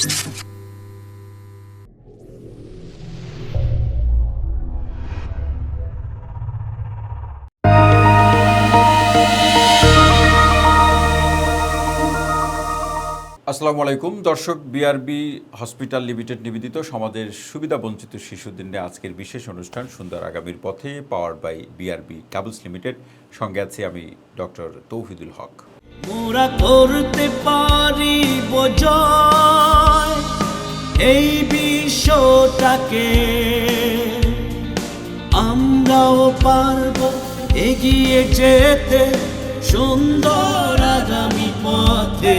আসসালামু আলাইকুম। দর্শক বিআরবি হসপিটাল লিমিটেড নিবেদিত সমাজের সুবিধা বঞ্চিত শিশুদের নিয়ে আজকের বিশেষ অনুষ্ঠান সুন্দর আগামীর পথে power by BRB cables limited সঙ্গে আছি আমি ডক্টর তৌহিদুল হক। মোরা করতে পারি জয় এই বিশ্বটাকে। আমরাও পারব এগিয়ে যেতে সুন্দর আগামী পথে।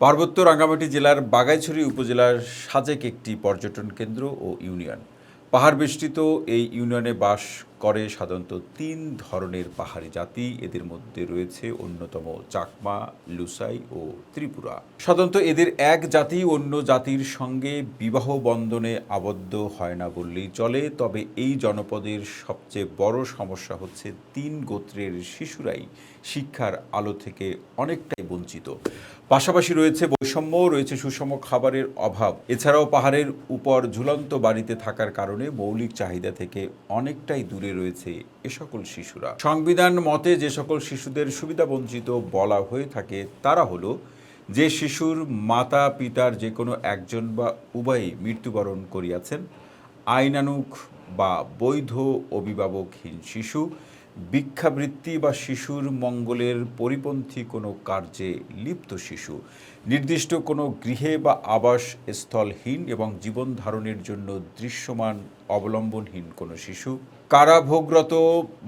পার্বত্য রাঙ্গামাটি জেলার বাগাইছড়ি উপজেলার সাজেক একটি পর্যটন কেন্দ্র ও ইউনিয়ন। পাহাড় বেষ্টিত এই ইউনিয়নে বাস করে সাধারণত তিন ধরনের পাহাড়ি জাতি। এদের মধ্যে রয়েছে অন্যতম চাকমা, লুসাই ও ত্রিপুরা। সাধারণত এদের এক জাতি, অন্য জাতির সঙ্গে বিবাহ বন্ধনে আবদ্ধ হয় না বললেই চলে। তবে এই জনপদের সবচেয়ে বড় সমস্যা হচ্ছে তিন গোত্রের শিশুরাই শিক্ষার আলো থেকে অনেকটাই বঞ্চিত। পাশাপাশি রয়েছে বৈষম্য, রয়েছে সুষম খাবারের অভাব। এছাড়াও পাহাড়ের উপর ঝুলন্ত বাড়িতে থাকার কারণে মৌলিক চাহিদা থেকে অনেকটাই দূরে রয়েছে এ সকল শিশুরা। সংবিধান মতে যে সকল শিশুদের সুবিধা বঞ্চিত বলা হয়ে থাকে, তারা হলো যে শিশুর মাতা, পিতার যে কোনো একজন বা উভয়ই মৃত্যুবরণ করিয়াছেন, আইনানুক বা বৈধ অভিভাবকহীন শিশু। ভিক্ষাবৃত্তি বা শিশুর মঙ্গলের পরিপন্থী কোনো কার্যে লিপ্ত শিশু, নির্দিষ্ট কোনো গৃহে বা আবাস স্থলহীন এবং জীবন ধারণের জন্য দৃশ্যমান, অবলম্বনহীন কোনো শিশু, কারাভোগরত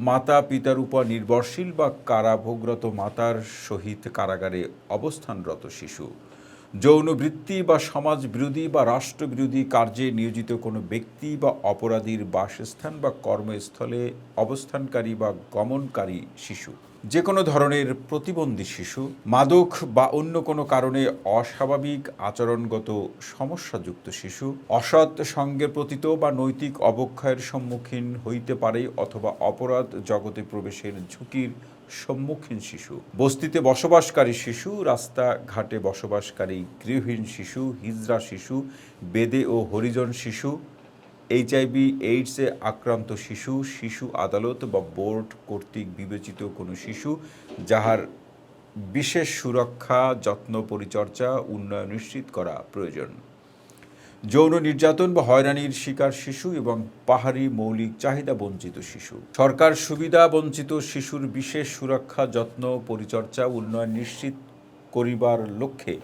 মাতা পিতার উপর নির্ভরশীল বা কারাভোগরত মাতার সহিত কারাগারে অবস্থানরত শিশু। যৌনবৃত্তি বা সমাজ বিরোধী বা রাষ্ট্রবিরোধী কার্যে নিয়োজিত কোনো ব্যক্তি বা অপরাধীর বাসস্থান বা কর্মস্থলে অবস্থানকারী বা গমনকারী শিশু যে কোনো ধরনের প্রতিবন্ধী শিশু, মাদক বা অন্য কোনো কারণে অস্বাভাবিক আচরণগত সমস্যাযুক্ত শিশু, অসৎ সঙ্গে প্রতীত বা নৈতিক অবক্ষয়ের সম্মুখীন হইতে পারে অথবা অপরাধ জগতে প্রবেশের ঝুঁকির সম্মুখীন শিশু। বস্তিতে বসবাসকারী শিশু, রাস্তাঘাটে বসবাসকারী গৃহহীন শিশু, হিজড়া শিশু, বেদে ও হরিজন শিশু এইচআইভি এইডসে আক্রান্ত শিশু শিশু আদালত বা বোর্ড কর্তৃক বিবেচিত কোনো শিশু যাহার বিশেষ সুরক্ষা, যত্ন, পরিচর্যা, উন্নয়ন নিশ্চিত করা প্রয়োজন। যৌন নির্যাতন বা হয়রানির শিকার শিশু এবং পাহাড়ি মৌলিক চাহিদা বঞ্চিত শিশু। সরকার সুবিধা বঞ্চিত শিশুর বিশেষ সুরক্ষা, যত্ন, পরিচর্যা, উন্নয়ন নিশ্চিত করিবার লক্ষ্যে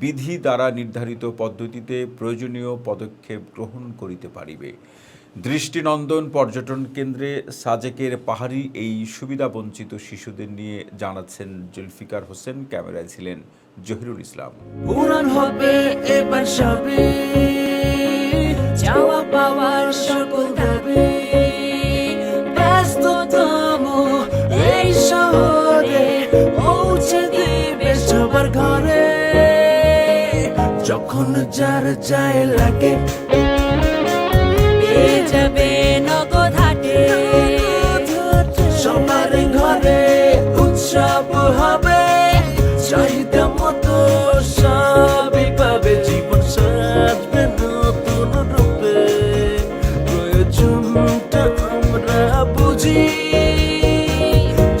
বিধি দ্বারা নির্ধারিত পদ্ধতিতে প্রয়োজনীয় পদক্ষেপ গ্রহণ করিতে পারিবে। দৃষ্টিনন্দন পর্যটন কেন্দ্রে সাজেকের পাহাড়ি এই সুবিধা বঞ্চিত শিশুদের নিয়ে জানাচ্ছেন জুলফিকার হোসেন, ক্যামেরায় ছিলেন জহিরুল ইসলাম। পূরণ হবে এবার সবে। যাওয়া পাওয়ার সকল দাবি। এই শহরে পৌঁছে দিবে সবার ঘরে। যখন যার যায় লাগে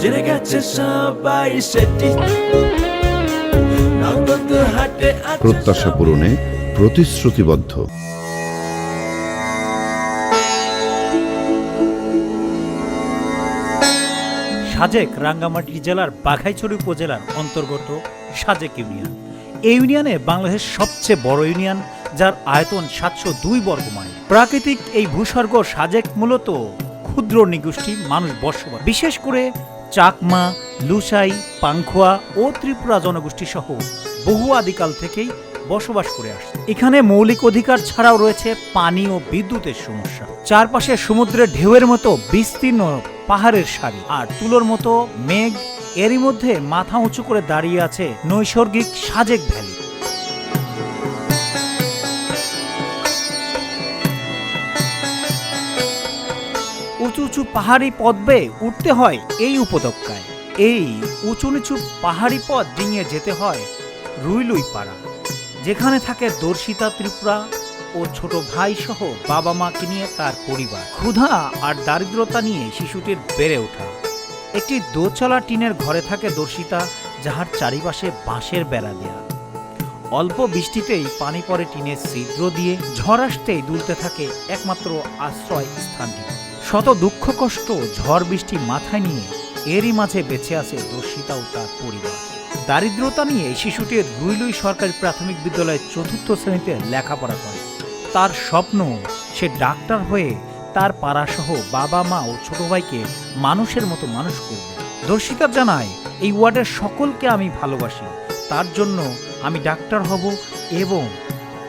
জেনে গেছে সবাই সেটি। প্রত্যাশা পূরণে প্রতিশ্রুতিবদ্ধ। সাজেক রাঙ্গামাটি জেলার বাঘাইছড়ি উপজেলার অন্তর্গত সাজেক ইউনিয়ন। এই ইউনিয়নে বাংলাদেশের সবচেয়ে বড় ইউনিয়ন যার আয়তন সাতশো দুই বর্গ মাইল। প্রাকৃতিক এই ভূস্বর্গ সাজেক মূলত ক্ষুদ্র নিগোষ্ঠী মানুষ বসবাস বিশেষ করে চাকমা, লুসাই, পাংখোয়া ও ত্রিপুরা জনগোষ্ঠী সহ বহু আদিকাল থেকেই বসবাস করে আসছে। এখানে মৌলিক অধিকার ছাড়াও রয়েছে পানি ও বিদ্যুতের সমস্যা। চারপাশে সমুদ্রের ঢেউয়ের মতো বিস্তীর্ণ পাহাড়ের সারি আর তুলোর মতো মেঘ এরই মধ্যে মাথা উঁচু করে দাঁড়িয়ে আছে নৈসর্গিক সাজেক ভ্যালি। পাহাড়ি পথ বেয়ে উঠতে হয় এই উপত্যকায়। এই উঁচু নিচু পাহাড়ি পথ ডিঙিয়ে যেতে হয় রুইলুই পাড়া যেখানে থাকে দর্শিতা ত্রিপুরা ও ছোট ভাই সহ বাবা মাকে নিয়ে তার পরিবার। ক্ষুধা আর দারিদ্রতা নিয়ে শিশুটির বেড়ে ওঠা। একটি দোচলা টিনের ঘরে থাকে দর্শিতা, যাহার চারিপাশে বাঁশের বেড়া দেয়া। অল্প বৃষ্টিতেই পানি পড়ে টিনের ছিদ্র দিয়ে ঝড় আসতেই দুলতে থাকে একমাত্র আশ্রয় স্থানটি শত দুঃখ, কষ্ট ঝড় বৃষ্টি মাথায় নিয়ে এরই মাঝে বেঁচে আছে দর্শিতা ও তার পরিবার। দারিদ্রতা নিয়ে শিশুটির রুইলুই সরকারি প্রাথমিক বিদ্যালয়ের চতুর্থ শ্রেণীতে লেখাপড়া করে। তার স্বপ্ন, সে ডাক্তার হয়ে তার পাড়াসহ বাবা, মা ও ছোট ভাইকে মানুষের মতো মানুষ করবে। দর্শিতা জানায়, এই ওয়ার্ডের সকলকে আমি ভালোবাসি। তার জন্য আমি ডাক্তার হব এবং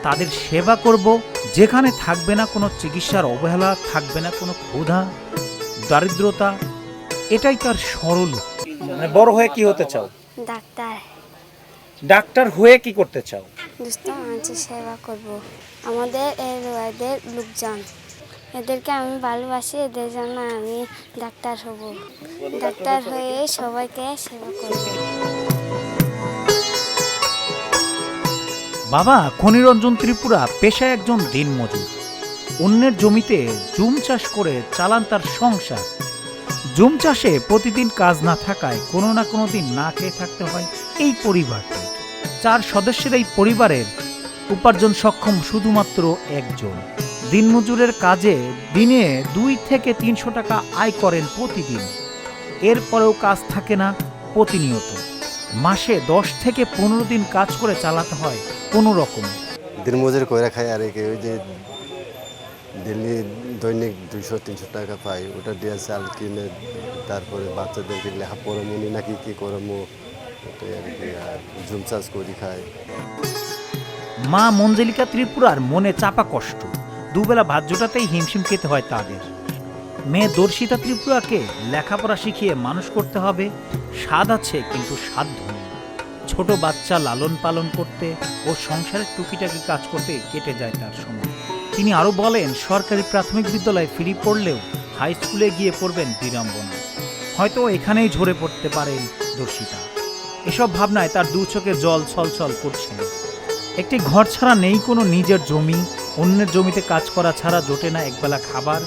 তাদের সেবা করব যেখানে থাকবে না কোনো চিকিৎসার অবহেলা থাকবে না কোনো ক্ষুধা দারিদ্রতা এটাই তার সরল। মানে বড় হয়ে কি হতে চাও? ডাক্তার। ডাক্তার হয়ে কি করতে চাও? দুস্থ মানুষের সেবা করব। আমাদের এই রোয়াদের লোকজন এদেরকে আমি ভালোবাসি এদের জন্য আমি ডাক্তার হব। ডাক্তার হয়ে সবাইকে সেবা করব। বাবা, খনিরঞ্জন ত্রিপুরা পেশায় একজন দিনমজুর। অন্যের জমিতে জুম চাষ করে চালান তার সংসার। জুম চাষে প্রতিদিন কাজ না থাকায় কোনো না কোনো দিন না খেয়ে থাকতে হয় এই পরিবারটি চার সদস্যের এই পরিবারের উপার্জন সক্ষম শুধুমাত্র একজন। দিনমজুরের কাজে দিনে দুই থেকে তিনশো টাকা আয় করেন প্রতিদিন। এরপরেও কাজ থাকে না প্রতিনিয়ত। মাসে দশ থেকে পনেরো দিন কাজ করে চালাতে হয় কোনো রকম। দিন মজুরি করে খাই আর কি ওই যে ডেলি দৈনিক দুইশো তিনশো টাকা পাই ওটা দিয়ে চাল কিনে তারপরে বাচ্চাদেরকে লেখা পড়ামুনি নাকি? কি করমো? ওটাই আর কি আর জুম চাষ করি খাই মা মঞ্জলিকা ত্রিপুরার মনে চাপা কষ্ট। দুবেলা ভাত জোটাতেই হিমশিম খেতে হয় তাদের। মেয়ে দর্শিতা ত্রিপুরাকে লেখাপড়া শিখিয়ে মানুষ করতে হবে। স্বাদ আছে, কিন্তু সাধ্য ছোট বাচ্চা লালন পালন করতে ও সংসারের টুকিটাকি কাজ করতে কেটে যায় তার সময়। তিনি আরও বলেন, সরকারি প্রাথমিক বিদ্যালয়ে ফিরি পড়লেও হাই স্কুলে গিয়ে পড়বেন বিড়ম্বনা। হয়তো এখানেই ঝরে পড়তে পারেন দর্শিতা। এসব ভাবনায় তার দু চোখে জল ছলছল করছে। একটি ঘর ছাড়া নেই কোনো নিজের জমি, অন্যের জমিতে কাজ করা ছাড়া জোটে না একবেলা খাবার।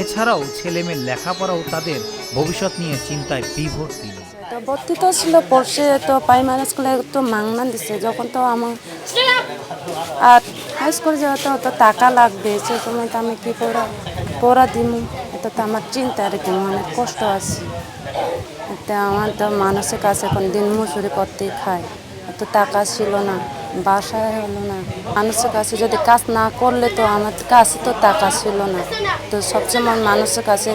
এছাড়াও ছেলে মেয়ের লেখাপড়াও তাদের ভবিষ্যৎ নিয়ে চিন্তায় বিভোর তিনি তো ভর্তি তো ছিল পড়ছে, তো প্রাইমারি স্কুলে তো মাংনা দিছে। যখন তো আমার আর হাই স্কুল যাওয়া তো টাকা লাগবে। সে সময় তো আমি কী পড়া পড়া দিমু? এটা তো আমার চিন্তা আর কি, অনেক কষ্ট আছে। এটা আমার তো মানুষের কাছে এখন দিন মজুরি করতেই খায়। এত টাকা ছিল না। বাসায় হলো না। মানুষের কাছে যদি কাজ না করলে তো আমার কাছে তো টাকা ছিল না। তো সবসময় মানুষের কাছে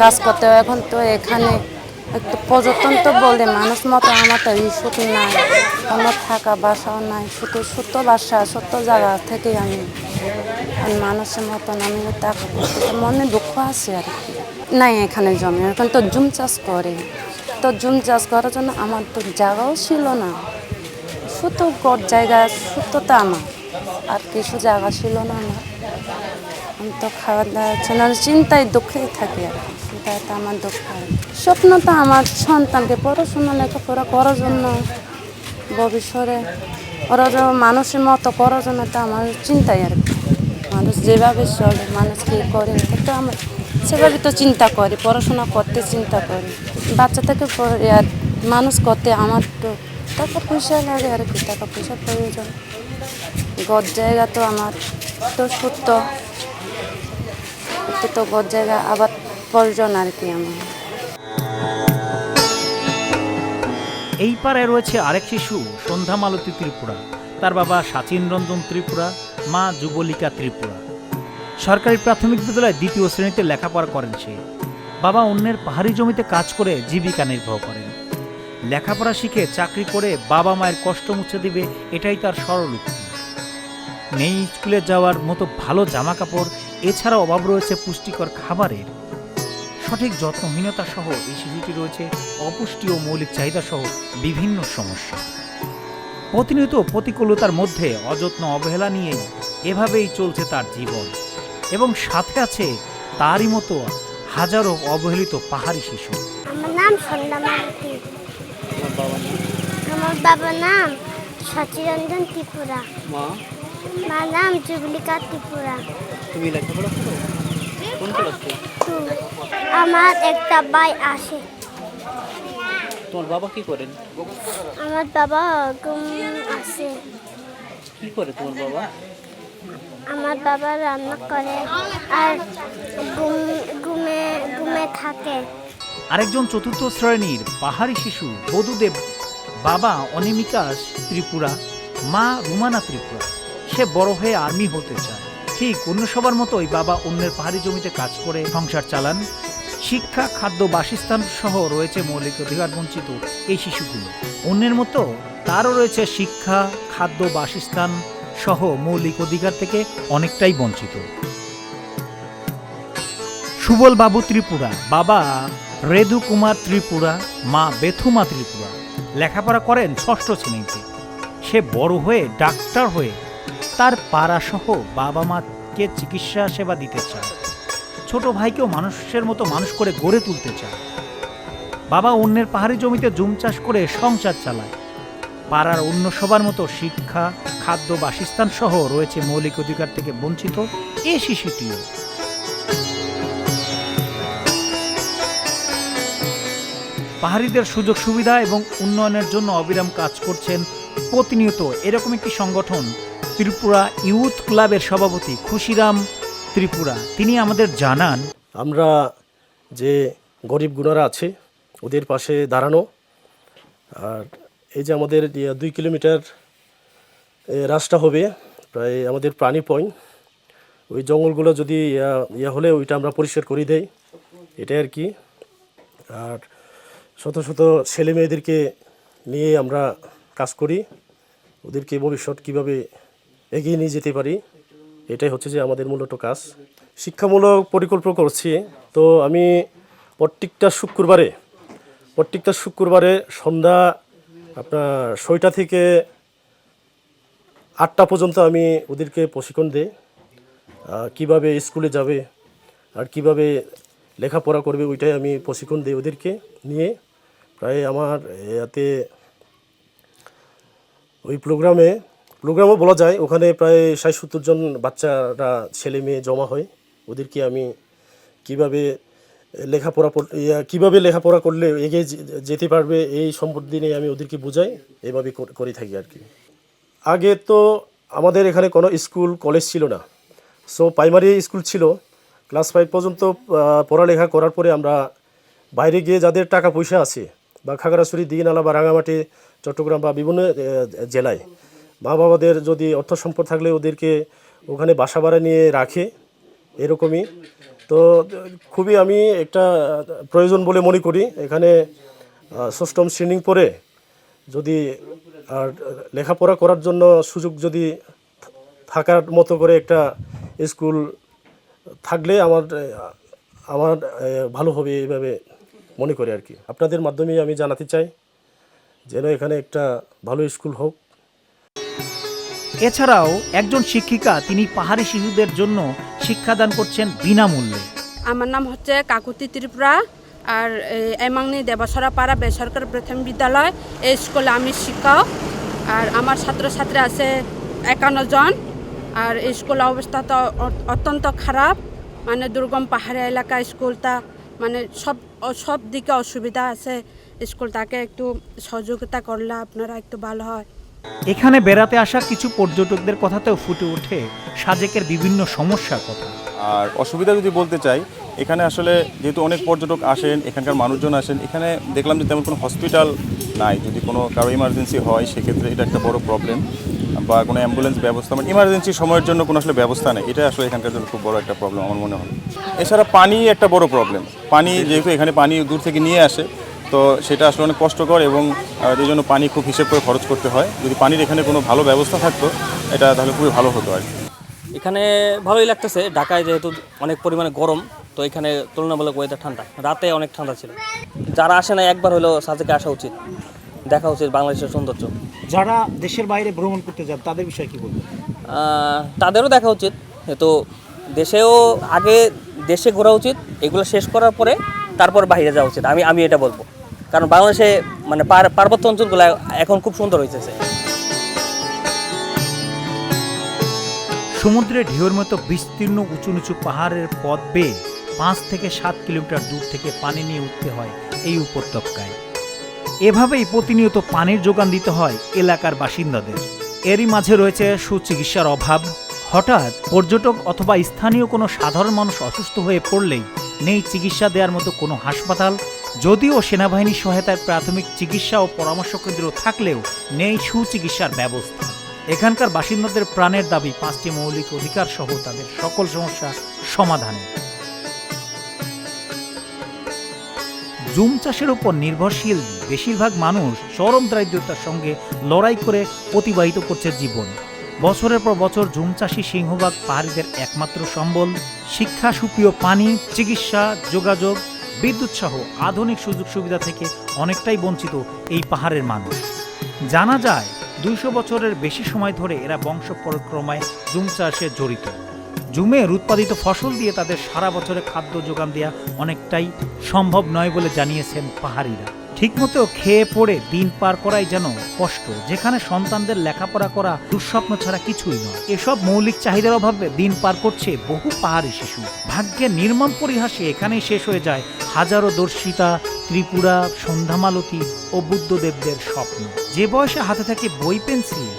কাজ করতে এখন তো এখানে একটু পর্যটন তো বলে, মানুষ মতো আমার তো ইস্যুট নাই। কোনো থাকা বাসাও নাই। শুধু ছোট্ট বাসা, ছোট্ট জায়গা থেকে আমি মানুষের মতন আমি টাকা মনে দুঃখ আছে আর কি। নাই এখানে জমি, এখন তো জুম চাষ করে। তো জুম চাষ করার জন্য আমার তো জায়গাও ছিল না। গড় জায়গা তো আমার আর কিছু জায়গা ছিল না আমার। আমি তো খাওয়া দাওয়ার জন্য চিন্তায় দুঃখেই থাকি আর চিন্তায় তো আমার দুঃখ স্বপ্ন তো আমার সন্তানকে পড়াশোনা, লেখাপড়া করার জন্য, ভবিষ্যতে ওরা মানুষের মতো করার জন্য তো আমার চিন্তাই আর মানুষ যেভাবে চলে, মানুষ কী করে তো আমার সেভাবে তো চিন্তা করে, পড়াশোনা করতে চিন্তা করে। বাচ্চা থেকে আর মানুষ করতে আমার তো টাকা পয়সা লাগে আর কি টাকা পয়সার প্রয়োজন? গদ জায়গা তো আমার, তো সত্য। তো গদ জায়গা, আবার প্রয়োজন আর কি আমার। এই পারে রয়েছে আরেক শিশু সন্ধ্যা মালতী ত্রিপুরা। তার বাবা সাচিন রঞ্জন ত্রিপুরা, মা যুবলিকা ত্রিপুরা। সরকারি প্রাথমিক বিদ্যালয়ে দ্বিতীয় শ্রেণীতে লেখাপড়া করেন সে। বাবা অন্যের পাহাড়ি জমিতে কাজ করে জীবিকা নির্বাহ করেন। লেখাপড়া শিখে চাকরি করে বাবা মায়ের কষ্ট মুছে দিবে, এটাই তার সরল উক্তি। নেই স্কুলে যাওয়ার মতো ভালো জামা কাপড় এছাড়া অভাব রয়েছে পুষ্টিকর খাবারের। সঠিক যত্নহীনতা সহ এই শিশুটি রয়েছে অপুষ্টি ও মৌলিক চাহিদা সহ বিভিন্ন সমস্যা। প্রতিনিয়ত প্রতিকূলতার মধ্যে অযত্ন অবহেলা নিয়ে এভাবেই চলছে তার জীবন। এবং সাথে আছে তারই মতো হাজারো অবহেলিত পাহাড়ি শিশু। আমার নাম আমার বাবার নাম সচিরঞ্জন ত্রিপুরা। মা? মার নাম জুবলিকা ত্রিপুরা। তুমি লেখাপড়া করো? কোন ক্লাসে আমার একটা ভাই আসে। তোমার বাবা কি করেন? আমার বাবা ঘুম আছে কি করে তোমার বাবা? আমার বাবা রান্না করে আর ঘুম ঘুমে ঘুমে থাকে। আরেকজন চতুর্থ শ্রেণির পাহাড়ি শিশু বধুদেব বাবা অনিমিকাস ত্রিপুরা, মা রুমানা ত্রিপুরা। সে বড় হয়ে আর্মি হতে চায়। ঠিক অন্য সবার মতোই বাবা অন্যের পাহাড়ি জমিতে কাজ করে, সংসার চালান। শিক্ষা, খাদ্য, বাসস্থান সহ রয়েছে মৌলিক অধিকার বঞ্চিত এই শিশুগুলো। অন্যের মতো তারও রয়েছে শিক্ষা, খাদ্য, বাসস্থান সহ মৌলিক অধিকার থেকে অনেকটাই বঞ্চিত। সুবল বাবু ত্রিপুরা, বাবা রেদু কুমার ত্রিপুরা, মা বেথুমা ত্রিপুরা। লেখাপড়া করেন ষষ্ঠ শ্রেণীতে। সে বড় হয়ে ডাক্তার হয়ে তার পাড়াসহ বাবা মাকে চিকিৎসা সেবা দিতে চায়। ছোট ভাইকেও মানুষের মতো মানুষ করে গড়ে তুলতে চায়। বাবা অন্যের পাহাড়ি জমিতে জুম চাষ করে সংসার চালায়। পাড়ার অন্য সবার মতো শিক্ষা, খাদ্য, বাসস্থান সহ রয়েছে মৌলিক অধিকার থেকে বঞ্চিত এ শিশুটিও। পাহাড়িদের সুযোগ সুবিধা এবং উন্নয়নের জন্য অবিরাম কাজ করছেন প্রতিনিয়ত এরকম একটি সংগঠন ত্রিপুরা ইউথ ক্লাবের সভাপতি খুশিরাম ত্রিপুরা। তিনি আমাদের জানান, আমরা যে গরিব গুণারা আছে, ওদের পাশে দাঁড়ানো, আর এই যে আমাদের দুই কিলোমিটার রাস্তা হবে, প্রায় আমাদের প্রাণী পয়েন্ট ওই জঙ্গলগুলো যদি ইয়া হলে ওইটা আমরা পরিষ্কার করে দেই, এটাই আর কি। আর শত শত ছেলে মেয়েদেরকে নিয়ে আমরা কাজ করি। ওদেরকে ভবিষ্যৎ কীভাবে এগিয়ে নিয়ে যেতে পারি, এটাই হচ্ছে যে আমাদের মূলত কাজ। শিক্ষামূলক পরিকল্পনা করছি। তো আমি প্রত্যেকটা শুক্রবারে প্রত্যেকটা শুক্রবারে সন্ধ্যা আপনার ছয়টা থেকে আটটা পর্যন্ত আমি ওদেরকে প্রশিক্ষণ দিই কীভাবে স্কুলে যাবে আর কীভাবে লেখাপড়া করবে ওইটাই আমি প্রশিক্ষণ দিই ওদেরকে নিয়ে। প্রায় আমার এতে ওই প্রোগ্রামে প্রোগ্রামও বলা যায়, ওখানে প্রায় ষাট সত্তর জন বাচ্চারা ছেলে মেয়ে জমা হয়। ওদেরকে আমি কীভাবে লেখাপড়া পড়- কীভাবে লেখাপড়া করলে এগিয়ে যেতে পারবে, এই সম্পত্তি নিয়ে আমি ওদেরকে বোঝাই, এভাবে করে থাকি আর কি। আগে তো আমাদের এখানে কোনো স্কুল, কলেজ ছিল না। সো প্রাইমারি স্কুল ছিল। ক্লাস ফাইভ পর্যন্ত পড়ালেখা করার পরে আমরা বাইরে গিয়ে যাদের টাকা পয়সা আছে বা খাগড়াছড়ি দিনালা বা রাঙামাটি, চট্টগ্রাম বা বিভিন্ন জেলায়। মা বাবাদের যদি অর্থ সম্পদ থাকলে ওদেরকে ওখানে বাসা ভাড়া নিয়ে রাখে, এরকমই। তো খুবই আমি একটা প্রয়োজন বলে মনে করি। এখানে ষষ্ঠম শ্রেণি পরে যদি আর লেখাপড়া করার জন্য সুযোগ যদি থাকার মতো করে একটা স্কুল থাকলে আমার আমার ভালো হবে এইভাবে মনে করি আর কি। আপনাদের মাধ্যমে আমি জানাতে চাই যেন এখানে একটা ভালো স্কুল হোক। এছাড়াও একজন শিক্ষিকা তিনি পাহাড়ি শিশুদের জন্য শিক্ষাদান করছেন বিনামূল্যে। আমার নাম হচ্ছে কাকুতি ত্রিপুরা আর এই এমাংনি দেবসরা পাড়া বেসরকারি প্রাথমিক বিদ্যালয় এই স্কুলে আমি শিক্ষক। আর আমার ছাত্রছাত্রী আছে একান্ন জন। আর এই স্কুলের অবস্থা তো অত্যন্ত খারাপ। মানে দুর্গম পাহাড়ি এলাকা স্কুলটা মানে সব সব দিকে অসুবিধা আছে। স্কুলটাকে একটু সহযোগিতা করলে আপনারা একটু ভালো হয়। এখানে বেড়াতে আসা কিছু পর্যটকদের কথাতেও ফুটে ওঠে সাজেকের বিভিন্ন সমস্যার কথা। আর অসুবিধা যদি বলতে চাই এখানে আসলে যেহেতু অনেক পর্যটক আসেন এখানকার মানুষজন আসেন এখানে দেখলাম যে তেমন কোনো হসপিটাল নাই। যদি কোনো কারও ইমার্জেন্সি হয় সেক্ষেত্রে এটা একটা বড় প্রবলেম বা কোনো অ্যাম্বুলেন্স ব্যবস্থা মানে ইমার্জেন্সি সময়ের জন্য কোনো আসলে ব্যবস্থা নেই। এটা আসলে এখানকার জন্য খুব বড় একটা প্রবলেম আমার মনে হয়। এছাড়া পানি একটা বড় প্রবলেম পানি যেহেতু এখানে পানি দূর থেকে নিয়ে আসে, তো সেটা আসলে অনেক কষ্টকর এবং এই জন্য পানি খুব হিসেব করে খরচ করতে হয়। যদি পানির এখানে কোনো ভালো ব্যবস্থা থাকতো, এটা তাহলে খুবই ভালো হতো আর এখানে ভালোই লাগতেছে। ঢাকায় যেহেতু অনেক পরিমাণে গরম, তো এখানে তুলনামূলক ওয়েদার ঠান্ডা। রাতে অনেক ঠান্ডা ছিল। যারা আসে না একবার হলেও সাজেকে আসা উচিত। দেখা উচিত বাংলাদেশের সৌন্দর্য। যারা দেশের বাইরে ভ্রমণ করতে যান তাদের বিষয়ে কী বলবেন? তাদেরও দেখা উচিত। তো দেশেও আগে দেশে ঘোরা উচিত এগুলো শেষ করার পরে তারপর বাইরে যাওয়া উচিত। আমি আমি এটা বলব। কারণ বাংলাদেশে মানে পার্বত্য অঞ্চলগুলো এখন খুব সুন্দর হয়েছে সমুদ্রে ঢেউর মতো বিস্তীর্ণ উঁচু নিচু পাহাড়ের পথ বেয়ে পাঁচ থেকে সাত কিলোমিটার দূর থেকে পানি নিয়ে উঠতে হয় এই উপত্যকায়। এভাবেই প্রতিনিয়ত পানির যোগান দিতে হয় এলাকার বাসিন্দাদের। এরই মাঝে রয়েছে সুচিকিৎসার অভাব। হঠাৎ পর্যটক অথবা স্থানীয় কোনো সাধারণ মানুষ অসুস্থ হয়ে পড়লেই নেই চিকিৎসা দেওয়ার মতো কোনো হাসপাতাল। যদিও সেনাবাহিনীর সহায়তায় প্রাথমিক চিকিৎসা ও পরামর্শ কেন্দ্র থাকলেও নেই সুচিকিৎসার ব্যবস্থা। এখানকার বাসিন্দাদের প্রাণের দাবি, পাঁচটি মৌলিক অধিকার সহ তাদের সকল সমস্যা সমাধানে। জুম চাষের উপর নির্ভরশীল বেশিরভাগ মানুষ চরম দারিদ্রতার সঙ্গে লড়াই করে অতিবাহিত করছে জীবন। বছরের পর বছর জুম চাষি সিংহভাগ পাহাড়িদের একমাত্র সম্বল। শিক্ষা, সুপ্রিয় পানি, চিকিৎসা, যোগাযোগ, বিদ্যুৎ সহ আধুনিক সুযোগ সুবিধা থেকে অনেকটাই বঞ্চিত এই পাহাড়ের মানুষ। জানা যায়, দুইশো বছরের বেশি সময় ধরে এরা বংশ পরিক্রমায় জুম চাষে জড়িত। জুমের উৎপাদিত ফসল দিয়ে তাদের সারা বছরে খাদ্য যোগান দেওয়া অনেকটাই সম্ভব নয় বলে জানিয়েছেন পাহাড়িরা। ঠিকমতো খেয়ে পড়ে দিন পার করাই যেন কষ্ট, যেখানে সন্তানদের লেখাপড়া করা দুঃস্বপ্ন ছাড়া কিছুই নয়। এসব মৌলিক চাহিদার অভাবে দিন পার করছে বহু পাহাড়ি শিশু। ভাগ্যের নির্মম পরিহাসে এখানেই শেষ হয়ে যায় হাজারো দর্শিতা, ত্রিপুরা, সন্ধ্যামালতী ও বুদ্ধদেবদের স্বপ্ন। যে বয়সে হাতে থাকে বই পেন্সিল,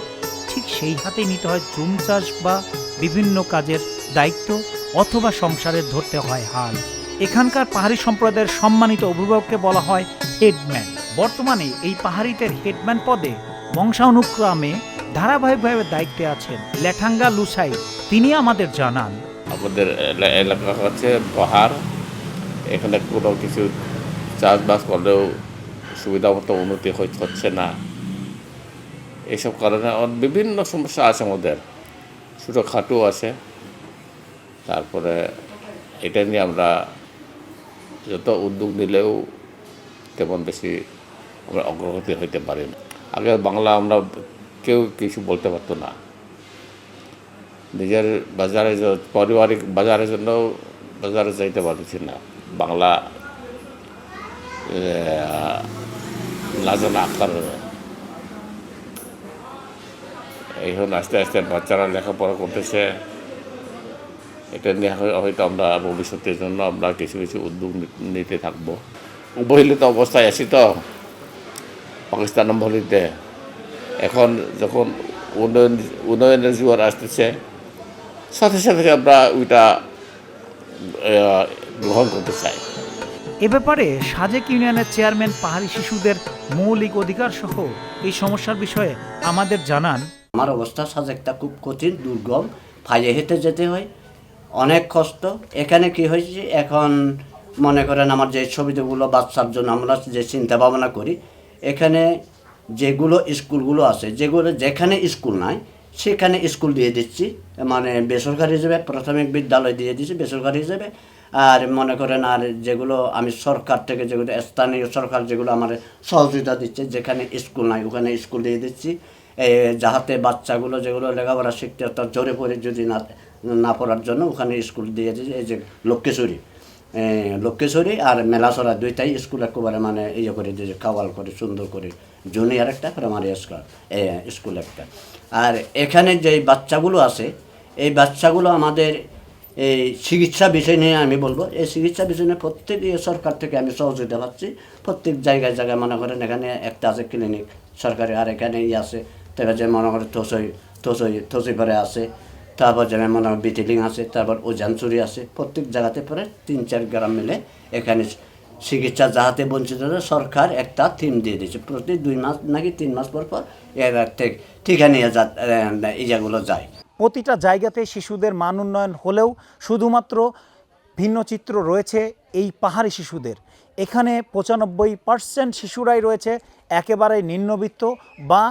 ঠিক সেই হাতেই নিতে হয় জুম চাষ বা বিভিন্ন কাজের দায়িত্ব অথবা সংসারের ধরতে হয় হাল। এখানকার পাহাড়ি সম্প্রদায়ের সম্মানিত অভিভাবককে বলা হয় হেডম্যান বর্তমানে এই পাহাড়িদের হেডম্যান পদে বংশানুক্রমে ধারাবাহিকভাবে দায়িত্বে আছেন লেঠাঙ্গা লুসাই। তিনি আমাদের জানান। আমাদের এলাকা হচ্ছে পাহাড় এখানে কোনো কিছু চাষবাস করলেও সুবিধা মতো উন্নতি হচ্ছে না। এইসব কারণে বিভিন্ন সমস্যা আছে আমাদের। ছোটোখাটো আছে। তারপরে এটা নিয়ে আমরা যত উদ্যোগ নিলেও তেমন বেশি আমরা অগ্রগতি হইতে পারি না। আগে বাংলা আমরা কেউ কিছু বলতে পারতো না। নিজের বাজারে পারিবারিক বাজারের জন্য বাজারে যাইতে পারছি না। বাংলা না জানা কারণে এখন আস্তে আস্তে বাচ্চারা লেখাপড়া করতেছে। এটা নিয়ে হয়- হয়তো আমরা ভবিষ্যতের জন্য আমরা কিছু কিছু উদ্যোগ নিতে থাকব। অবহেলিত অবস্থায় আছি তো পাকিস্তান আমলিতে এখন যখন উন্নয়ন উন্নয়নের জোয়ার আসতেছে সাথে সাথে আমরা ওইটা গ্রহণ করতে চাই। এ ব্যাপারে সাজেক ইউনিয়নের চেয়ারম্যান পাহাড়ি শিশুদের মৌলিক অধিকার সহ এই সমস্যার বিষয়ে আমাদের জানান। আমার অবস্থা সাজেকটা খুব কঠিন দুর্গম। ফাইয়ে হেঁটে যেতে হয় অনেক কষ্ট। এখানে কি হয়েছে এখন মনে করেন আমার যে ছবিগুলো, বাচ্চার জন্য আমরা যে চিন্তা ভাবনা করি, এখানে যেগুলো স্কুলগুলো আছে, যেগুলো যেখানে স্কুল নাই, সেখানে স্কুল দিয়ে দিচ্ছি। মানে বেসরকারি হিসেবে, প্রাথমিক বিদ্যালয় দিয়ে দিচ্ছি বেসরকারি হিসেবে। আর মনে করেন আর যেগুলো আমি সরকার থেকে যেগুলো, স্থানীয় সরকার যেগুলো আমার সহযোগিতা দিচ্ছে, যেখানে স্কুল নাই, ওখানে স্কুল দিয়ে দিচ্ছি। যাহাতে বাচ্চাগুলো যেগুলো লেখাপড়া শিখতে তার জোরে পড়ে যদি না না পড়ার জন্য ওখানে স্কুল দিয়ে দিয়েছে এই যে লক্ষ্যেশ্বরী এ, লক্ষ্যেশ্বরী আর মেলাসরা দুইটাই স্কুল একেবারে মানে ইয়ে করে দিয়েছে কাওয়াল করে সুন্দর করে। জুনিয়র একটা প্রাইমারি স্কুল স্কুল একটা। আর এখানে যে বাচ্চাগুলো আছে এই বাচ্চাগুলো আমাদের এই চিকিৎসা বিষয় নিয়ে আমি বলব এই চিকিৎসা বিষয় নিয়ে প্রত্যেক ইয়ে সরকার থেকে আমি সহযোগিতা পাচ্ছি। প্রত্যেক জায়গায় জায়গায় মনে করেন এখানে একটা আছে ক্লিনিক সরকারি আর এখানে ইয়ে আছে তারপর যে মনে করেন থসই থসই থসইপাড়ে আছে। তারপর যেমন বিটিলিং আছে, তারপর ওজানচুরি আছে, প্রত্যেক জায়গাতে পরে তিন চার গ্রাম মিলে এখানে চিকিৎসা যাহাতে বঞ্চিত সরকার একটা থিম দিয়ে দিয়েছে। প্রতি দুই মাস নাকি তিন মাস পর পর এর ঠিক ঠিকানে ইজাগুলো যায়। প্রতিটা জায়গাতে শিশুদের মান উন্নয়ন হলেও শুধুমাত্র ভিন্ন চিত্র রয়েছে এই পাহাড়ি শিশুদের। এখানে পঁচানব্বই পার্সেন্ট শিশুরাই রয়েছে একেবারে নিম্নবিত্ত বা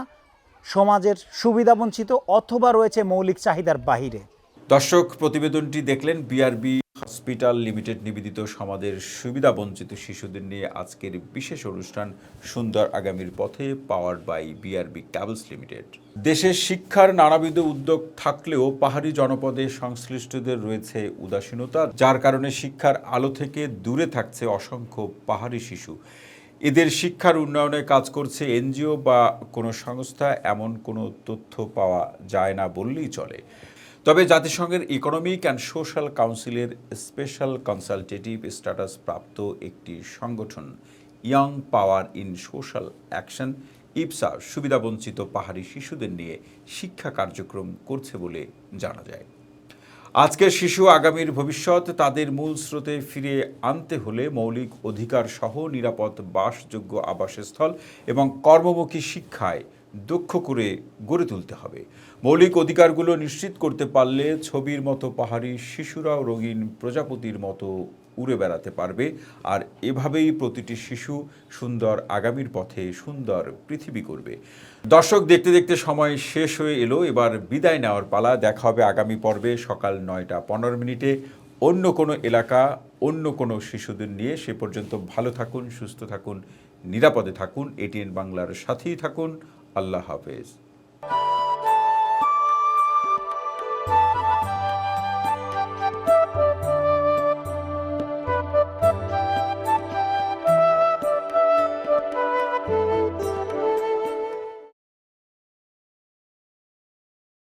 সমাজের সুবিধাবঞ্চিত অথবা রয়েছে মৌলিক চাহিদার বাহিরে। দর্শক, প্রতিবেদনটি দেখলেন বিআরবি হসপিটাল লিমিটেড নিবেদিত সমাজের সুবিধাবঞ্চিত শিশুদের নিয়ে আজকের বিশেষ অনুষ্ঠান সুন্দর আগামীর পথে power by BRB cables limited দেশের শিক্ষার নানাবিধ উদ্যোগ থাকলেও পাহাড়ি জনপদে সংশ্লিষ্টদের রয়েছে উদাসীনতা, যার কারণে শিক্ষার আলো থেকে দূরে থাকছে অসংখ্য পাহাড়ি শিশু। এদের শিক্ষার উন্নয়নে কাজ করছে এনজিও বা কোনো সংস্থা, এমন কোনো তথ্য পাওয়া যায় না বললেই চলে। তবে জাতিসংঘের ইকোনমিক অ্যান্ড সোশ্যাল কাউন্সিলের স্পেশাল কনসালটেটিভ স্ট্যাটাস প্রাপ্ত একটি সংগঠন young power in social action YPSA, সুবিধাবঞ্চিত পাহাড়ি শিশুদের নিয়ে শিক্ষা কার্যক্রম করছে বলে জানা যায়। আজকের শিশু আগামীর ভবিষ্যৎ, তাদের মূল স্রোতে ফিরে আনতে হলে মৌলিক অধিকার সহ নিরাপদ বাসযোগ্য আবাসস্থল এবং কর্মমুখী শিক্ষায় দক্ষ করে গড়ে তুলতে হবে। মৌলিক অধিকারগুলো নিশ্চিত করতে পারলে ছবির মতো পাহাড়ি শিশুরাও রঙিন প্রজাপতির মতো উড়ে বেড়াতে পারবে। আর এভাবেই প্রতিটি শিশু সুন্দর আগামীর পথে সুন্দর পৃথিবী করবে। দর্শক, দেখতে দেখতে সময় শেষ হয়ে এলো। এবার বিদায় নেওয়ার পালা। দেখা হবে আগামী পর্বে সকাল নয়টা পনেরো মিনিটে। অন্য কোনো এলাকা, অন্য কোনো শিশুদের নিয়ে। সে পর্যন্ত ভালো থাকুন, সুস্থ থাকুন, নিরাপদে থাকুন। এটিএন বাংলার সাথেই থাকুন। আল্লাহ হাফেজ।